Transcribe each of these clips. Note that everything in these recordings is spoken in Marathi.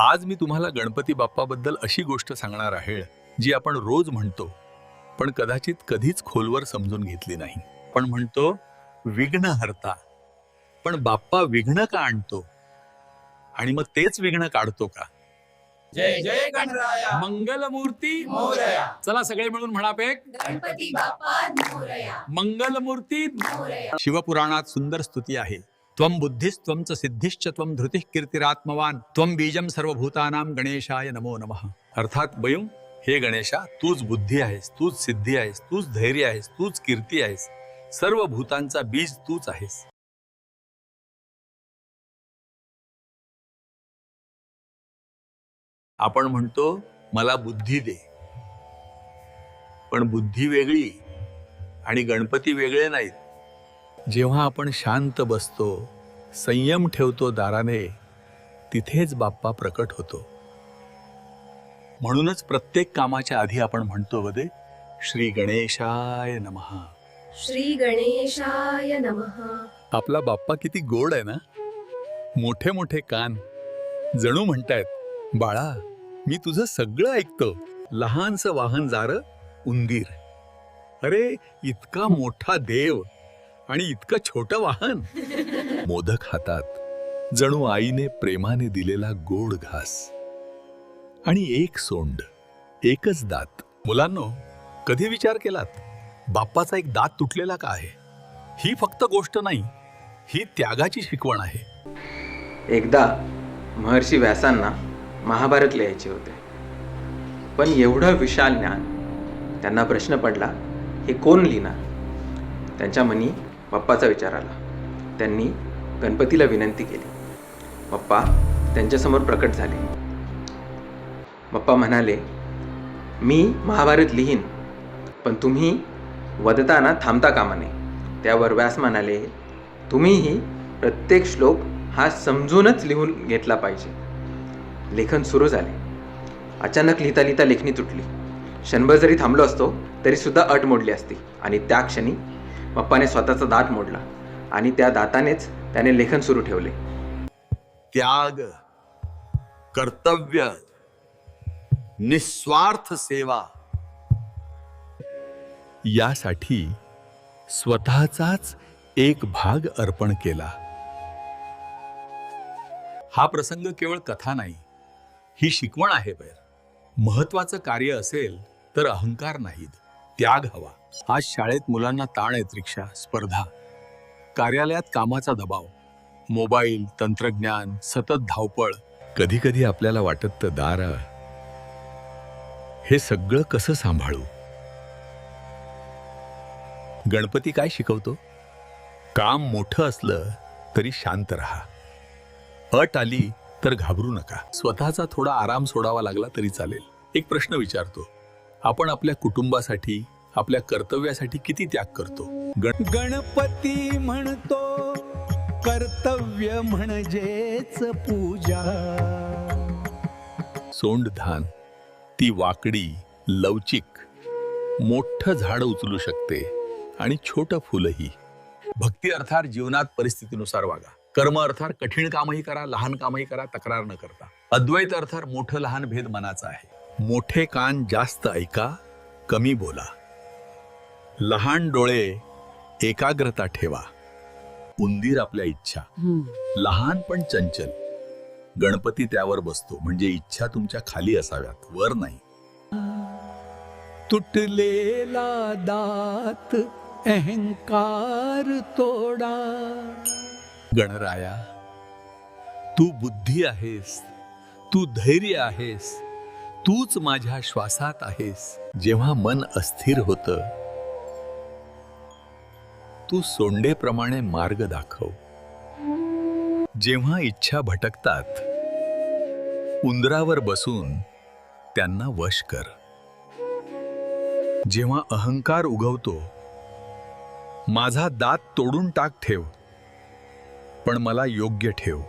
आज मी तुम्हाला गणपती बाप्पाबद्दल अशी गोष्ट सांगणार आहे जी आपण रोज म्हणतो पण कदाचित कधीच खोलवर समजून घेतली नाही. पण म्हणतो विघ्न हरता. पण बाप्पा विघ्न का आणतो? आणि मग तेच विघ्न काढतो का? जय जय गणराया. मंगलमूर्ती मोरया. चला सगळे मिळून म्हणा पेक गणपती बाप्पा मोरया. मंगलमूर्ती मोरया. शिवपुराणात सुंदर स्तुती आहे. त्वम बुद्धिस्त्वं च सिद्धिश्च त्वं धृतिः कीर्तिरात्मवान त्वं बीजम सर्वभूतानां गणेशाय नमो नमः। अर्थात बयुं हे गणेशा तूच बुद्धी आहेस तूच सिद्धी आहेस तूच धैर्य आहेस तूच कीर्ती आहेस सर्व भूतांचा बीज तूच आहेस। आपण म्हणतो मला बुद्धी दे. पण बुद्धी वेगळी आणि गणपती वेगळे नाहीत. जेव्हा आपण शांत बसतो संयम ठेवतो दाराने तिथेच बाप्पा प्रकट होतो. म्हणूनच प्रत्येक कामाच्या आधी आपण म्हणतो वदे श्री गणेशाय नमः. श्री गणेशाय नमः. आपला बाप्पा किती गोड आहे ना? मोठे मोठे कान. जणू म्हणतायत बाळा मी तुझं सगळं ऐकतो. लहानस वाहन जार उंदीर. अरे इतका मोठा देव. आणि इतकं छोटं वाहन. मोदक हातात. जणू आईने प्रेमाने दिलेला गोड घास. आणि एक सोंड एकच दात. मुलांनो कधी विचार केलात? बाप्पाचा एक दात तुटलेला का आहे? ही फक्त गोष्ट नाही ही त्यागाची शिकवण आहे. एकदा महर्षी व्यासांना महाभारत लिहायचे होते. पण एवढं विशाल ज्ञान त्यांना प्रश्न पडला हे कोण लिहिणार? त्यांच्या मनी बाप्पाचा विचार आला. त्यांनी गणपतीला विनंती केली. बाप्पा त्यांच्यासमोर प्रकट झाले. बाप्पा म्हणाले मी महाभारत लिहीन पण तुम्ही वदताना थांबता कामा नये. त्यावर व्यास म्हणाले तुम्हीही प्रत्येक श्लोक हा समजूनच लिहून घेतला पाहिजे. लेखन सुरू झाले. अचानक लिहिता लिहिता लेखणी तुटली. क्षणभर जरी थांबलो असतो तरीसुद्धा अट मोडली असती आणि त्या क्षणी पप्पाने स्वतःचा दात मोडला आणि त्या दातानेच त्याने लेखन सुरू ठेवले. त्याग कर्तव्य निस्वार्थ सेवा यासाठी स्वतःचाच एक भाग अर्पण केला. हा प्रसंग केवळ कथा नाही ही शिकवण आहे बैर महत्वाचं कार्य असेल तर अहंकार नाहीत त्याग हवा. आज शाळेत मुलांना ताण आहेत रिक्षा स्पर्धा. कार्यालयात कामाचा दबाव. मोबाईल तंत्रज्ञान सतत धावपळ. कधी कधी आपल्याला वाटत तर दार. हे सगळं कसं सांभाळू? गणपती काय शिकवतो? काम मोठं असलं तरी शांत राहा. अट आली तर घाबरू नका. स्वतःचा थोडा आराम सोडावा लागला तरी चालेल. एक प्रश्न विचारतो. आपण आपल्या कुटुंबासाठी आपल्या कर्तव्यासाठी किती त्याग करतो? गण गणपती म्हणतो कर्तव्य म्हणजेच पूजा. सोंड धान ती वाकडी लवचिक. मोठं झाड उचलू शकते आणि छोटं फुलही. भक्ती अर्थात जीवनात परिस्थितीनुसार वागा. कर्म अर्थात कठीण कामही करा लहान कामही करा तक्रार न करता. अद्वैत अर्थात मोठं लहान भेद मनाचा आहे. मोठे कान जास्त ऐका कमी बोला. लहान डोळे एकाग्रता ठेवा. उंदीर आपल्या इच्छा. लहान पण चंचल. गणपती त्यावर बसतो. म्हणजे इच्छा तुमच्या खाली असाव्यात. वर नाही. तुटलेला दात अहंकार तोडा. गणराया तू बुद्धी आहेस. तू धैर्य आहेस. तूच माझ्या श्वासात आहेस. जेव्हा मन अस्थिर होत तू सोंडेप्रमाणे मार्ग दाखव. जेव्हा इच्छा भटकतात उंदरावर बसून त्यांना वश कर. जेव्हा अहंकार उगवतो माझा दात तोडून टाक ठेव पण मला योग्य ठेव.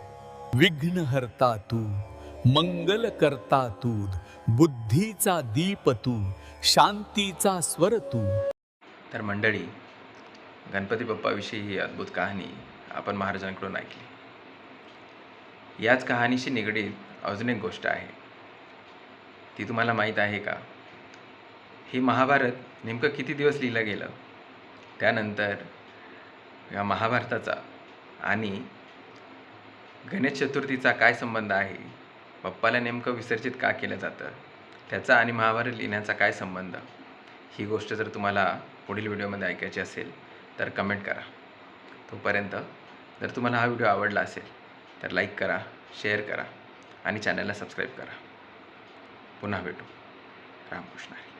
विघ्न हरता तू मंगल करता तू बुद्धीचा दीप तू शांतीचा स्वर तू. तर मंडळी गणपती बाप्पाविषयी ही अद्भुत कहाणी आपण महाराजांकडून ऐकली. याच कहाणीशी निगडीत अजून एक गोष्ट आहे. ती तुम्हाला माहीत आहे का? ही महाभारत नेमकं किती दिवस लिहिलं गेलं? त्यानंतर या महाभारताचा आणि गणेश चतुर्थीचा काय संबंध आहे? बाप्पाला नेमकं विसर्जित का केलं जातं? त्याचा आणि महाभारत लिहिण्याचा काय संबंध? ही गोष्ट जर तुम्हाला पुढील व्हिडिओमध्ये ऐकायची असेल तर कमेंट करा. तोपर्यंत जर तुम्हाला हा व्हिडिओ आवडला असेल तर लाईक करा शेअर करा आणि चॅनलला सबस्क्राईब करा. पुन्हा भेटू. रामकृष्ण हरी.